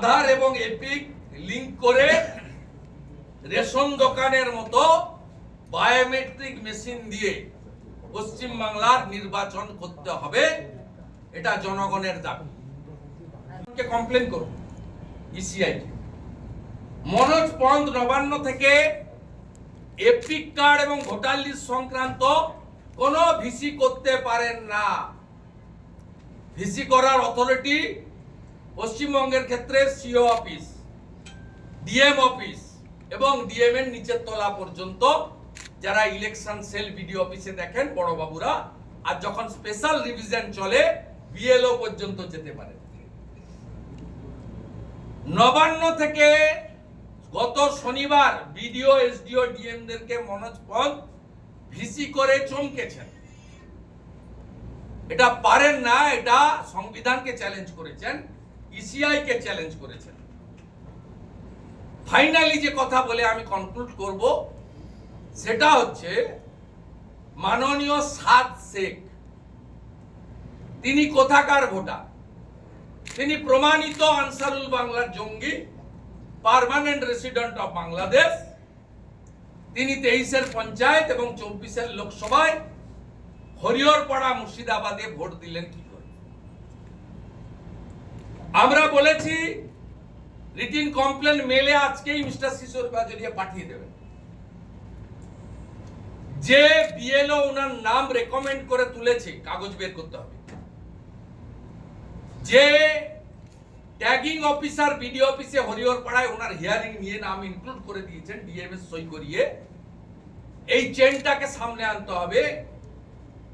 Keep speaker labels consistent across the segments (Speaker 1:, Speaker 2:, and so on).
Speaker 1: আধার এবং epic link করে ration দোকানের মতো বায়োমেট্রিক মেশিন দিয়ে পশ্চিম বাংলার নির্বাচন করতে হবে, এটা জনগণের দাবি। কমপ্লেন করুন ইসিআই মনোজ পন্থ নবান্ন থেকে এপিক কার্ড এবং ভোটার লিস্ট সংক্রান্ত কোনো ভিসি করতে পারেন না। ভিসি করার অথরিটি পশ্চিমবঙ্গের ক্ষেত্রে সিও অফিস, ডিএম অফিস এবং ডিএম এর নিচের তলা পর্যন্ত যারা ইলেকশন সেল বিডি অফিসে দেখেন বড় বাবুরা আর যখন স্পেশাল রিভিশন চলে বিএলও পর্যন্ত যেতে পারে। নবান্ন থেকে গত শনিবার বিডিও, এসডিও ডিএম দেরকে মনোজ পদ ভিসি করে চমকেছেন। এটা পারেন না, এটা সংবিধানকে চ্যালেঞ্জ করেছেন। ইসিআই কে চ্যালেঞ্জ করেছেন। ফাইনালি যে কথা বলে আমি কনক্লুড করব, সেটা হচ্ছে মাননীয় সাদ শেখ। তিনি কোথাকার ভোটার? তিনি প্রমাণিত আনসারুল বাংলার জঙ্গি পার্মানেন্ট রেসিডেন্ট অফ বাংলাদেশ তিনি তেইশের পঞ্চায়েত এবং চব্বিশের লোকসভায় হরিহরপাড়া মুর্শিদাবাদে ভোট দিলেন কি আমরা বলেছি রিটিন কমপ্লেন মেলে আজকেই মিস্টার শিশোর বাজরিয়া পাঠিয়ে দেবেন যে বিএলও ওনার নাম রেকমেন্ড করে তুলেছে, কাগজ বের করতে হবে। যে ট্যাগিং অফিসার বিডিও অফিসে হরিহর পাড়ায় ওনার হিয়ারিং নিয়ে নাম ইনক্লুড করে দিয়েছেন ডিএমএস সই করিয়ে, এই চেনটাকে সামনে আনতে হবে।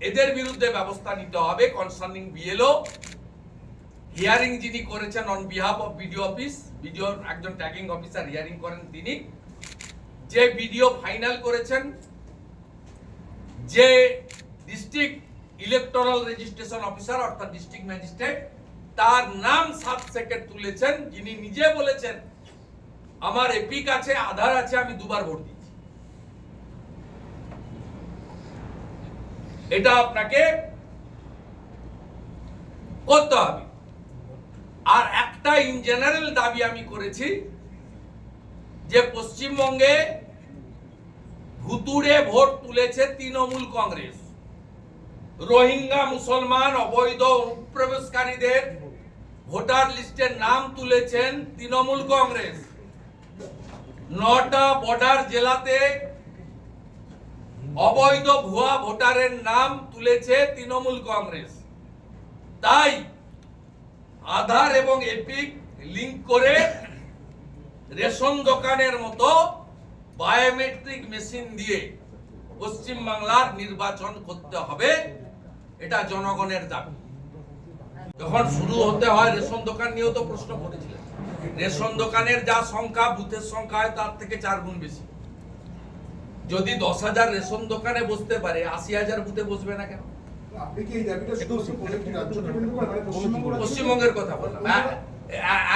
Speaker 1: এদের বিরুদ্ধে ব্যবস্থা নিতে হবে কনসার্নিং বিএলও হিয়ারিং যিনি করেছেন on behalf of BDO office BDO একজন ট্যাগিং অফিসার হিয়ারিং করেন তিনি। যে বিডিও ফাইনাল করেছেন, যে ডিস্ট্রিক্ট ইলেকটোরাল রেজিস্ট্রেশন অফিসার অর্থাৎ ডিস্ট্রিক্ট ম্যাজিস্ট্রেট তার নাম সাত সেকেন্ড তুলেছেন। যিনি নিজে বলেছেন, আমার এপিক আছে আধার আছে, আমি দুবার ভোট দিয়েছি এটা আপনাকে করতে হবে। একটা ইন জেনারেল দাবি আমি করেছি যে পশ্চিমবঙ্গে ভুতুড়ে ভোট তুলেছে তৃণমূল কংগ্রেস। রোহিঙ্গা, মুসলমান, অবৈধ, অনুপ্রবেশকারীদের ভোটার লিস্টের নাম তুলেছেন তৃণমূল কংগ্রেস। নটা বর্ডার জেলাতে অবৈধ ভুয়া ভোটারের নাম তুলেছে তৃণমূল কংগ্রেস। তাই আধার এবং এপিক লিংক করে রেশন দোকানের মতো বায়োমেট্রিক মেশিন দিয়ে পশ্চিম বাংলার নির্বাচন করতে হবে, এটা জনগণের দাবি। যখন শুরু হতে হয়, রেশন দোকান নিয়েও তো প্রশ্ন করেছিলেন। রেশন দোকানের যা সংখ্যা, বুথের সংখ্যা হয়, তার থেকে চার গুণ বেশি। যদি দশ হাজার রেশন দোকানে বসতে পারে, আশি হাজার বুথে বসবে না কেন? পশ্চিমবঙ্গের কথা বললাম।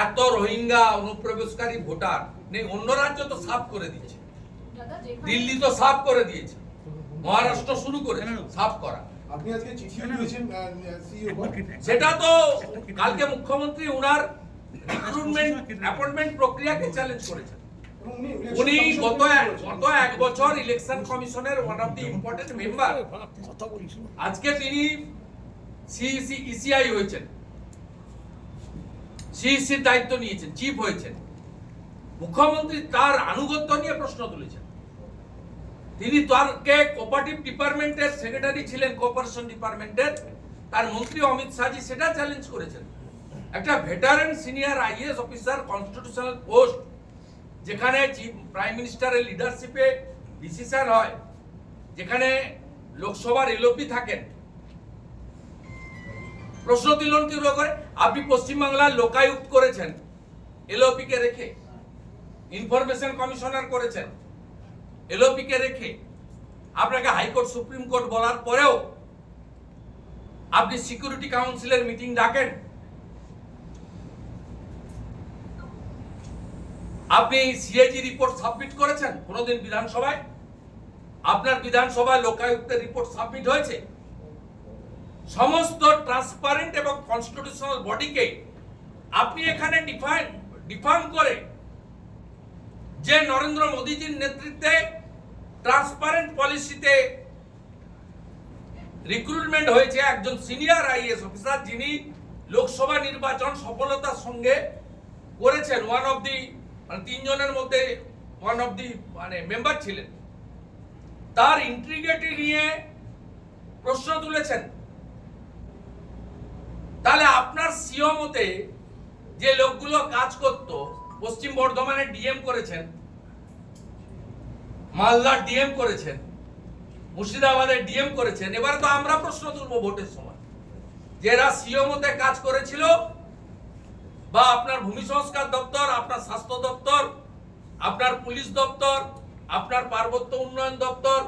Speaker 1: এত রোহিঙ্গা অনুপ্রবেশকারী ভোটার নেই অন্য রাজ্য তো সাফ করে দিয়েছে। দিল্লি তো সাফ করে দিয়েছে। মহারাষ্ট্র শুরু করেছে সাফ করা।
Speaker 2: আপনি আজকে চিঠি দিয়েছেন সিইও
Speaker 1: সেটা তো কালকে মুখ্যমন্ত্রী উনার রিক্রুটমেন্ট অ্যাপয়েন্টমেন্ট প্রক্রিয়াকে চ্যালেঞ্জ করেছেন। উনি গত গত এক বছর ইলেকশন কমিশনের one of the important member আজকে তিনি সিইসি ইসিআই হয়েছেন। সিইসির দায়িত্ব নিয়েছেন চিফ হয়েছেন। মুখ্যমন্ত্রী তার আনুগত্য নিয়ে প্রশ্ন তুলেছেন। তিনি তারকে কোপারেটিভ ডিপার্টমেন্টের সেক্রেটারি ছিলেন কোঅপারেশন ডিপার্টমেন্টের তার মন্ত্রী অমিত শাহজি সেটা চ্যালেঞ্জ করেছেন। একটা veteran senior IAS officer constitutional post যেখানে চিফ, প্রাইম মিনিস্টারের লিডারশিপে ডিসিশন হয়, যেখানে লোকসভার এলওপি থাকেন। প্রশ্ন তুলন কি করে? আপনি পশ্চিমবাংলার লোকায়ুক্ত করেছেন এলওপি কে রেখে। ইনফরমেশন কমিশনার করেছেন এলওপি কে রেখে। আপনাকে হাইকোর্ট, সুপ্রিম কোর্ট বলার পরেও আপনি সিকিউরিটি কাউন্সিলের মিটিং ডাকেন আপনি সিএজি রিপোর্ট সাবমিট করেছেন কোনোদিন বিধানসভায়? আপনার বিধানসভায় লোকায়ুক্তের রিপোর্ট সাবমিট হয়েছে? সমস্ত ট্রান্সপারেন্ট এবং কনস্টিটিউশনাল বডিকে আপনি এখানে ডিফাইন ডিফার্ম করে যে নরেন্দ্র মোদীজির নেতৃত্বে ট্রান্সপারেন্ট পলিসিতে রিক্রুটমেন্ট হয়েছে একজন সিনিয়র আইএস অফিসার যিনি লোকসভা নির্বাচন সফলতার সঙ্গে করেছেন ওয়ান অফ দি মানে তিনজনের মধ্যে ওয়ান অফ দি মানে মেম্বার ছিলেন। তার ইন্ট্রিগেটি নিয়ে প্রশ্ন তুলেছেন। তাহলে আপনার সিও মতে যে লোকগুলো কাজ করত, পশ্চিম বর্ধমানে ডিএম করেছেন, মালদার ডিএম করেছেন, মুর্শিদাবাদে ডিএম করেছেন, এবার তো আমরা প্রশ্ন তুলবো ভোটের সময়। যারা সিও মতে কাজ করেছিল বা আপনার ভূমি সংস্কার দপ্তর, আপনার স্বাস্থ্য দপ্তর, আপনার পুলিশ দপ্তর, আপনার পার্বত্য উন্নয়ন দপ্তর,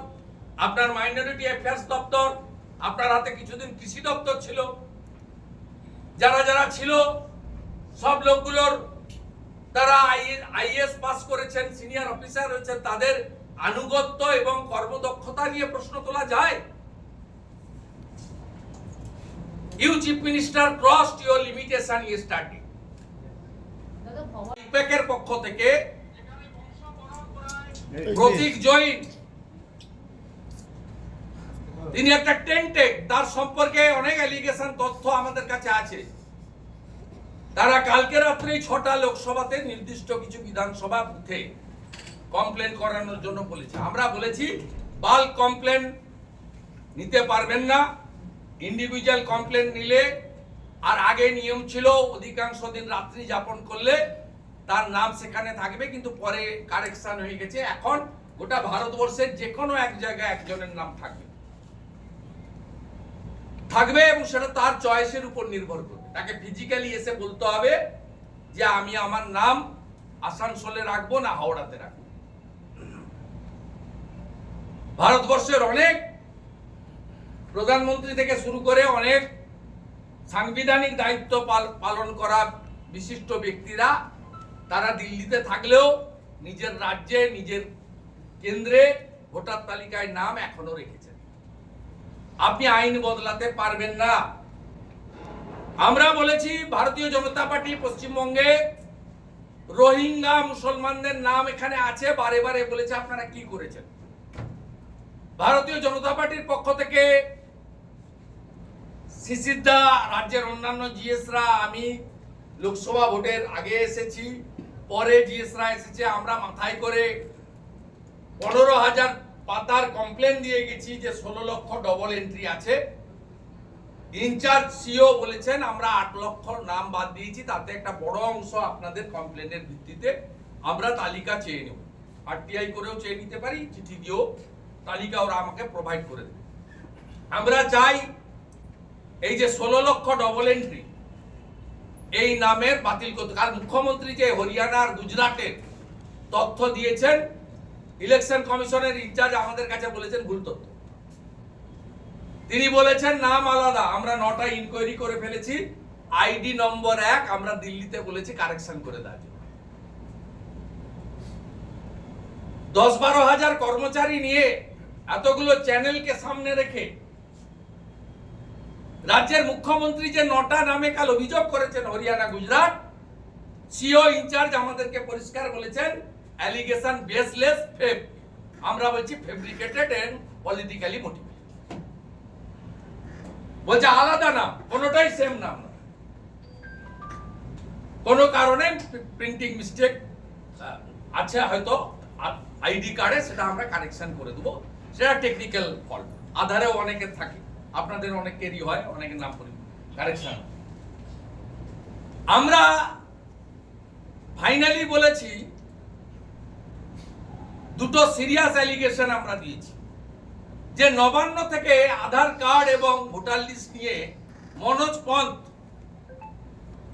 Speaker 1: আপনার মাইনরিটি অ্যাফেয়ার্স দপ্তর, আপনার হাতে কিছুদিন কৃষি দপ্তর ছিল। যারা যারা ছিল, সব লোকগুলোর তারা আইএস পাস করেছেন সিনিয়র অফিসার হয়েছেন, তাদের আনুগত্য এবং কর্মদক্ষতা নিয়ে প্রশ্ন তোলা যায়। You chief minister crossed your limitation yesterday
Speaker 3: দাদা
Speaker 1: ইপেকের পক্ষ থেকে প্রতীক জৈন। তিনি একটা টেন্টেড তার সম্পর্কে অনেক অ্যালিগেশন তথ্য আমাদের কাছে আছে। তারা কালকে রাত্রেই ছটা লোকসভাতে নির্দিষ্ট কিছু বিধানসভা বুথে কমপ্লেন করানোর জন্য বলেছে। আমরা বলেছি বাল কমপ্লেন নিতে পারবেন না। ইন্ডিভিজুয়াল কমপ্লেন নিলে আর আগে নিয়ম ছিল অধিকাংশ দিন রাত্রি যাপন করলে তার নাম সেখানে থাকবে, কিন্তু পরে কারেকশন হয়ে গেছে। এখন গোটা ভারতবর্ষের যে কোনো এক জায়গায় একজনের নাম থাকবে। থাকবে এবং সেটা তার চয়েসের উপর নির্ভর করবে। তাকে ফিজিক্যালি এসে বলতে হবে যে, আমি আমার নাম আসানসোলে রাখব না হাওড়াতে রাখব। ভারতবর্ষের অনেক প্রধানমন্ত্রী থেকে শুরু করে অনেক সাংবিধানিক দায়িত্ব পাল- পালন করা বিশিষ্ট ব্যক্তিরা তারা দিল্লিতে থাকলেও নিজের রাজ্যে, নিজের কেন্দ্রে ভোটার তালিকায় নাম এখনও রেখেছেন। আপনি আইন বদলাতে পারবেন না। আমরা বলেছি ভারতীয় জনতা পার্টি পশ্চিমবঙ্গে রোহিঙ্গা মুসলমানদের নাম এখানে আছে, বারে বারে বলেছে আপনারা কি করেছেন? ভারতীয় জনতা পার্টির পক্ষ থেকে শিশিরদা রাজ্যের অন্যান্য জিএসরা, আমি লোকসভা ভোটের আগে এসেছি, পরে জিএসরা এসেছে, আমরা মাথায় করে পনেরো হাজার পাতার কমপ্লেন দিয়ে গেছি যে ষোলো লক্ষ ডবল এন্ট্রি আছে। ইনচার্জ সিও বলেছেন, আমরা আট লক্ষ নাম বাদ দিয়েছি, তাতে একটা বড় অংশ আপনাদের কমপ্লেনের ভিত্তিতে আমরা তালিকা চেয়ে নেব। আরটিআই করেও চেয়ে নিতে পারি, চিঠি দিয়েও তালিকা ওরা আমাকে প্রোভাইড করে দেবে। আমরা চাই এই যে ষোলো লক্ষ ডবল এন্ট্রি এই নামের বাতিল করতে কারণ মুখ্যমন্ত্রী যে হরিয়ানা আর গুজরাটের তথ্য দিয়েছেন, ইলেকশন কমিশনের ইনচার্জ আমাদের কাছে বলেছেন ভুল তথ্য তিনি বলেছেন নাম আলাদা, আমরা নটা ইনকোয়ারি করে ফেলেছি, আইডি নম্বর এক, আমরা দিল্লিতে বলেছি কারেকশন করে জন্য। দশ বারো হাজার কর্মচারী নিয়ে এতগুলো চ্যানেলকে সামনে রেখে রাজ্যের মুখ্যমন্ত্রী যে নটা নামে কাল অভিযোগ করেছেন হরিয়ানা, গুজরাট, সিও ইনচার্জ আমাদেরকে পরিষ্কার বলেছেন অ্যালিগেশন বেসলেস ফেব আমরা বলছি ফেব্রিকেটেড এন্ড পলিটিক্যালি মোটিভেটেড বলছে আলাদা নাম, কোনোটাই সেম নাম না কোনো কারণে প্রিন্টিং মিস্টেক আছে হয়তো আইডি কার্ডে সেটা আমরা কারেকশন করে দেবো। সেটা টেকনিক্যাল ফল্ট আধারেও অনেকের থাকে। আপনাদের অনেকেরই হয়, অনেকের নাম করি কারেকশন আমরা ফাইনালি বলেছি, দুটো সিরিয়াস অ্যালিগেশন আমরা দিয়েছি। যে নবান্ন থেকে আধার কার্ড এবং ভোটার লিস্ট নিয়ে মনোজ পন্থ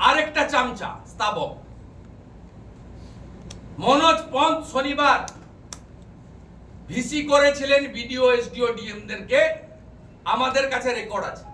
Speaker 1: আরেকটা চামচা স্থাবক মনোজ পন্থ শনিবার ভিসি করেছিলেন বিডিও, এসডিও, ডিএমদেরকে। আমাদের কাছে রেকর্ড আছে।